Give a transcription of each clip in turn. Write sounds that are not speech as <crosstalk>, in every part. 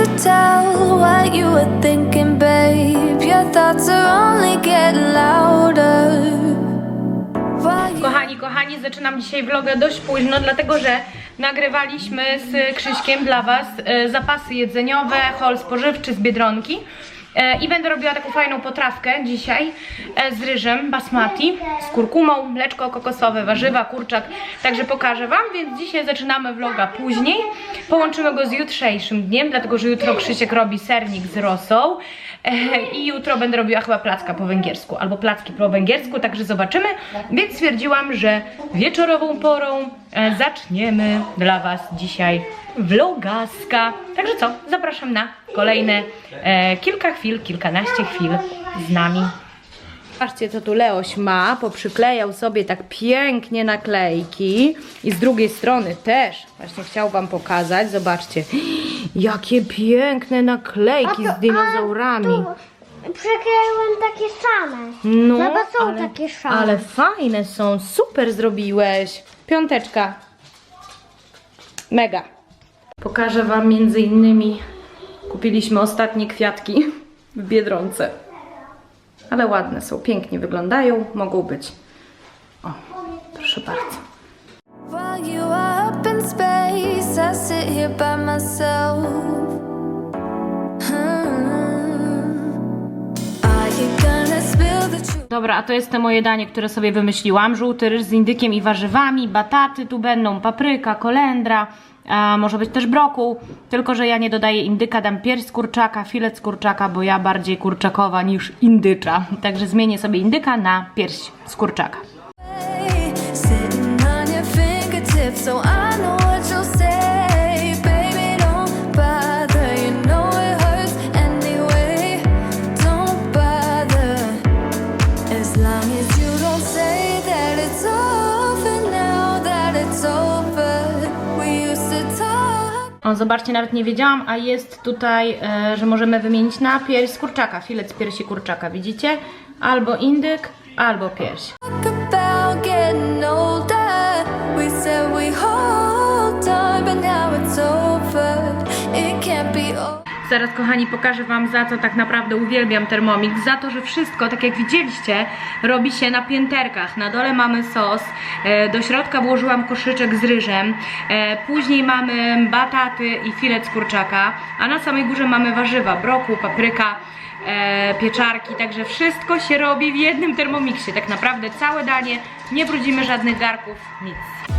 to tell what you were thinking, babe. Your thoughts are only getting louder. Kochani, kochani, zaczynam dzisiaj vlogę dość późno, dlatego że nagrywaliśmy z Krzyśkiem dla Was e, zapasy jedzeniowe, hol spożywczy z Biedronki. E, I będę robiła taką fajną potrawkę dzisiaj e, z ryżem basmati, z kurkumą, mleczko kokosowe, warzywa, kurczak. Także pokażę Wam, więc dzisiaj zaczynamy vloga później. Połączymy go z jutrzejszym dniem, dlatego że jutro Krzysiek robi sernik z rosą. I jutro będę robiła chyba placka po węgiersku, albo placki po węgiersku, także zobaczymy. Więc stwierdziłam, że wieczorową porą e, zaczniemy dla Was dzisiaj vlogaska. Także co, zapraszam na kolejne e, kilka chwil, kilkanaście chwil z nami. Patrzcie, co tu Leoś ma. Poprzyklejał sobie tak pięknie naklejki. I z drugiej strony też. Właśnie chciał Wam pokazać. Zobaczcie. Jakie piękne naklejki z dinozaurami. Przekleiłem takie same. No, No bo są ale, takie szare. ale fajne są. Super zrobiłeś. Piąteczka. Mega. Pokażę Wam między innymi. Kupiliśmy ostatnie kwiatki w Biedronce. Ale ładne są, pięknie wyglądają, mogą być. O, proszę bardzo. Up in space, I sit here by myself. Hmm. Dobra, a to jest te moje danie, które sobie wymyśliłam. Żółty ryż z indykiem i warzywami, bataty tu będą, papryka, kolendra, a może być też brokuł. Tylko, że ja nie dodaję indyka, dam pierś z kurczaka, filet z kurczaka, bo ja bardziej kurczakowa niż indycza. Także zmienię sobie indyka na pierś z kurczaka. So I zobaczcie, nawet nie wiedziałam, a jest tutaj, e, że możemy wymienić na pierś z kurczaka, filet z piersi kurczaka, widzicie? Albo indyk, albo pierś. Zaraz, kochani, pokażę Wam za co tak naprawdę uwielbiam Thermomix. Za to, że wszystko, tak jak widzieliście, robi się na pięterkach. Na dole mamy sos, e, do środka włożyłam koszyczek z ryżem, e, później mamy bataty i filet z kurczaka, a na samej górze mamy warzywa, brokuł, papryka, e, pieczarki, także wszystko się robi w jednym Thermomixie. Tak naprawdę całe danie, nie brudzimy żadnych garków, nic.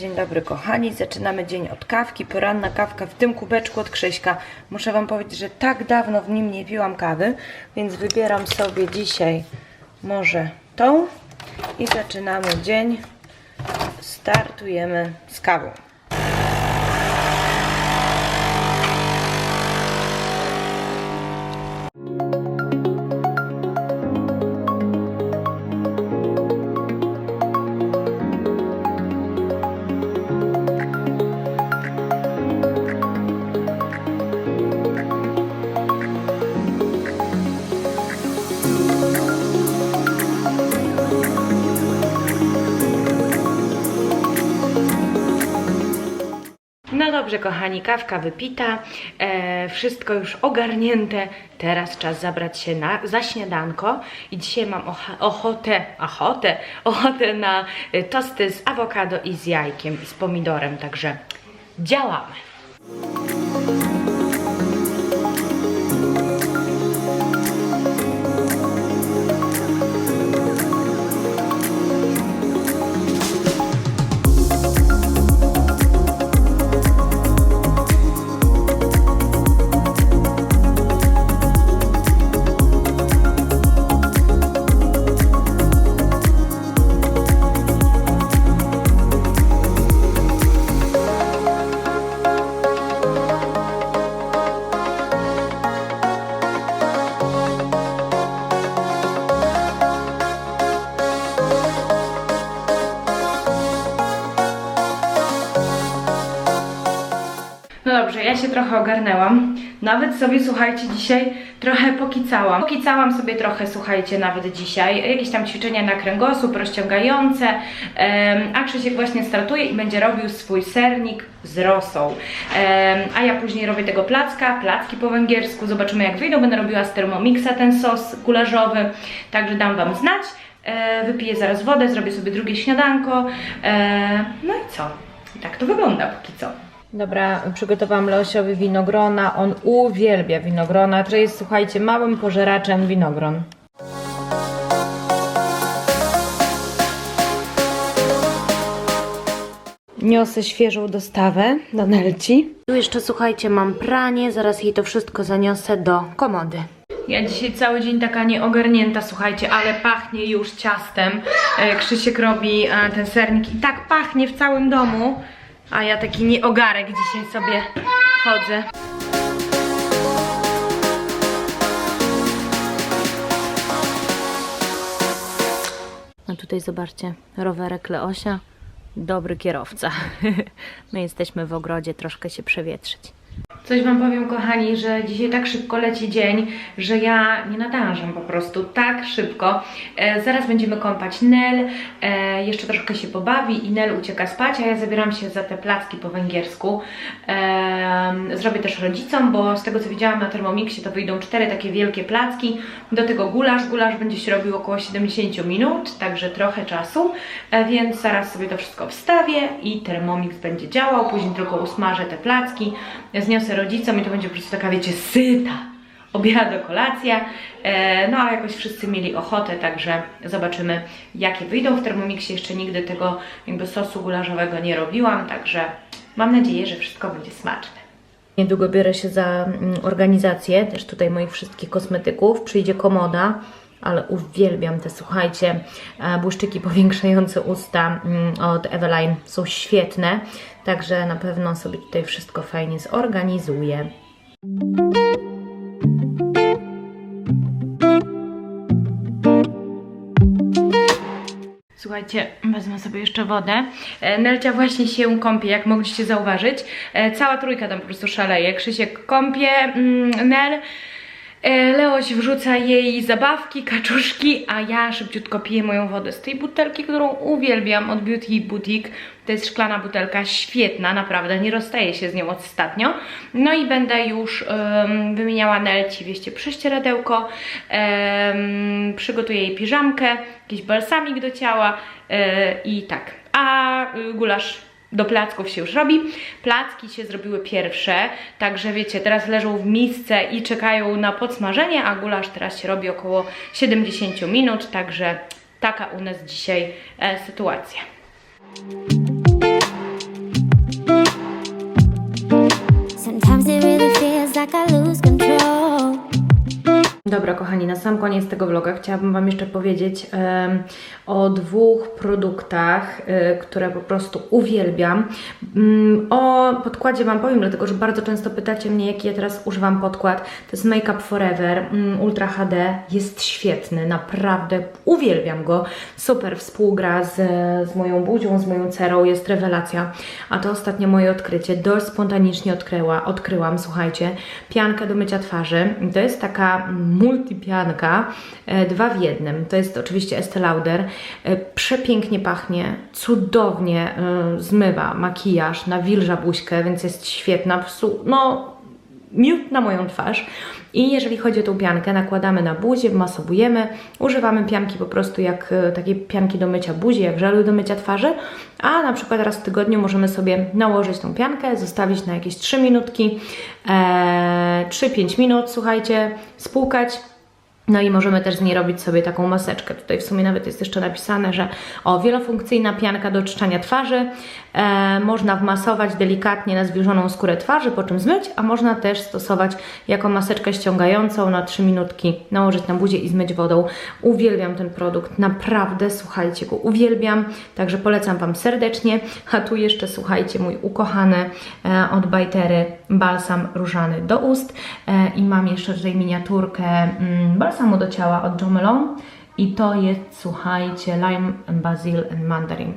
Dzień dobry, kochani. Zaczynamy dzień od kawki. Poranna kawka w tym kubeczku od Krzyśka. Muszę Wam powiedzieć, że tak dawno w nim nie piłam kawy, więc wybieram sobie dzisiaj może tą i zaczynamy dzień. Startujemy z kawą. Dobrze, kochani, kawka wypita, e, wszystko już ogarnięte. Teraz czas zabrać się na, za śniadanko. I dzisiaj mam ochotę, ochotę, ochotę na e, tosty z awokado i z jajkiem z pomidorem. Także działamy. Ja się trochę ogarnęłam. Nawet sobie, słuchajcie, dzisiaj trochę pokicałam. Pokicałam sobie trochę, słuchajcie, nawet dzisiaj. Jakieś tam ćwiczenia na kręgosłup, rozciągające. A Krzysiek właśnie startuje i będzie robił swój sernik z rosą. A ja później robię tego placka, placki po węgiersku. Zobaczymy jak wyjdą. Będę robiła z Thermomixa ten sos gularzowy. Także dam Wam znać. E, wypiję zaraz wodę, zrobię sobie drugie śniadanko. E, no i co? I tak to wygląda póki co. Dobra, przygotowałam Leosiowi winogrona. On uwielbia winogrona. To jest, słuchajcie, małym pożeraczem winogron. Niosę świeżą dostawę do Nelci. Tu jeszcze, słuchajcie, mam pranie. Zaraz jej to wszystko zaniosę do komody. Ja dzisiaj cały dzień taka nieogarnięta, słuchajcie, ale pachnie już ciastem. E, Krzysiek robi e, ten sernik i tak pachnie w całym domu. A ja taki nieogarek dzisiaj sobie chodzę. No tutaj zobaczcie, rowerek Leosia, dobry kierowca. <laughs> My jesteśmy w ogrodzie troszkę się przewietrzyć. Coś Wam powiem, kochani, że dzisiaj tak szybko leci dzień, że ja nie nadążam po prostu tak szybko. E, zaraz będziemy kąpać Nel, e, jeszcze troszkę się pobawi i Nel ucieka spać, a ja zabieram się za te placki po węgiersku. E, zrobię też rodzicom, bo z tego co widziałam na Thermomixie to wyjdą cztery takie wielkie placki. Do tego gulasz. Gulasz będzie się robił około 70 minut, także trochę czasu, e, więc zaraz sobie to wszystko wstawię i Thermomix będzie działał. Później tylko usmażę te placki, zniosę rodzicom i to będzie po prostu taka, wiecie, syta obiadu, kolacja. E, no a jakoś wszyscy mieli ochotę, także zobaczymy jakie wyjdą w Thermomixie. Jeszcze nigdy tego jakby sosu gularzowego nie robiłam, także mam nadzieję, że wszystko będzie smaczne. Niedługo biorę się za mm, organizację też tutaj moich wszystkich kosmetyków. Przyjdzie komoda, ale uwielbiam te, słuchajcie, e, błyszczyki powiększające usta mm, od Eveline. Są świetne, także na pewno sobie tutaj wszystko fajnie zorganizuję. Słuchajcie, wezmę sobie jeszcze wodę. E, Nelcia właśnie się kąpie, jak mogliście zauważyć. E, Cała trójka tam po prostu szaleje. Krzysiek kąpie, mm, Nel. E, Leoś wrzuca jej zabawki, kaczuszki, a ja szybciutko piję moją wodę z tej butelki, którą uwielbiam od Beauty Boutique. To jest szklana butelka, świetna, naprawdę, nie rozstaję się z nią ostatnio. No i będę już em, wymieniała Nelci, wieście, prześcieradełko, em, przygotuję jej piżamkę, jakiś balsamik do ciała e, i tak. A y, gulasz do placków się już robi. Placki się zrobiły pierwsze, także wiecie, teraz leżą w misce i czekają na podsmażenie, a gulasz teraz się robi około 70 minut, także taka u nas dzisiaj e, sytuacja. Sometimes it really feels like I lose control. Dobra, kochani, na sam koniec tego vloga chciałabym Wam jeszcze powiedzieć em, o dwóch produktach, y, które po prostu uwielbiam. Mm, o podkładzie Wam powiem, dlatego że bardzo często pytacie mnie, jaki ja teraz używam podkład. To jest Make Up Forever mm, Ultra HD. Jest świetny, naprawdę uwielbiam go. Super współgra z, z moją buzią, z moją cerą, jest rewelacja. A to ostatnie moje odkrycie. Dość spontanicznie odkryła, odkryłam, słuchajcie, piankę do mycia twarzy. To jest taka multipianka, e, dwa w jednym. To jest oczywiście Estee Lauder. E, Przepięknie pachnie, cudownie e, zmywa makijaż, nawilża buźkę, więc jest świetna. No, miód na moją twarz. I jeżeli chodzi o tą piankę, nakładamy na buzię, wmasowujemy, używamy pianki po prostu jak e, takiej pianki do mycia buzi, jak żelu do mycia twarzy, a na przykład raz w tygodniu możemy sobie nałożyć tą piankę, zostawić na jakieś 3 minutki, e, 3-5 minut, słuchajcie, spłukać, no i możemy też z niej robić sobie taką maseczkę. Tutaj w sumie nawet jest jeszcze napisane, że o wielofunkcyjna pianka do oczyszczania twarzy. E, można wmasować delikatnie na zwilżoną skórę twarzy, po czym zmyć, a można też stosować jako maseczkę ściągającą na 3 minutki, nałożyć na buzię i zmyć wodą. Uwielbiam ten produkt, naprawdę, słuchajcie go, uwielbiam, także polecam Wam serdecznie. A tu jeszcze, słuchajcie, mój ukochany e, od Bajtery balsam różany do ust e, i mam jeszcze tutaj miniaturkę mm, balsamu do ciała od Jo Malone i to jest, słuchajcie, lime, basil and mandarin.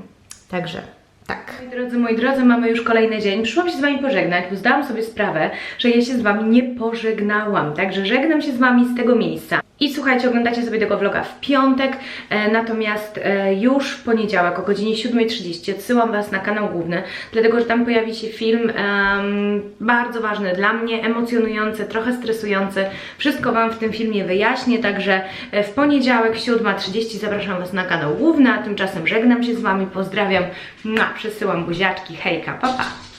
Także Tak. Moi drodzy, moi drodzy, mamy już kolejny dzień. Przyszłam się z Wami pożegnać, bo zdałam sobie sprawę, że ja się z Wami nie pożegnałam. Także żegnam się z Wami z tego miejsca. I słuchajcie, oglądacie sobie tego vloga w piątek, e, natomiast e, już w poniedziałek o godzinie 7.30 odsyłam Was na kanał główny, dlatego że tam pojawi się film em, bardzo ważny dla mnie, emocjonujący, trochę stresujący. Wszystko Wam w tym filmie wyjaśnię, także e, w poniedziałek 7.30 zapraszam Was na kanał główny, a tymczasem żegnam się z Wami, pozdrawiam, Mua, przesyłam buziaczki, hejka, pa pa!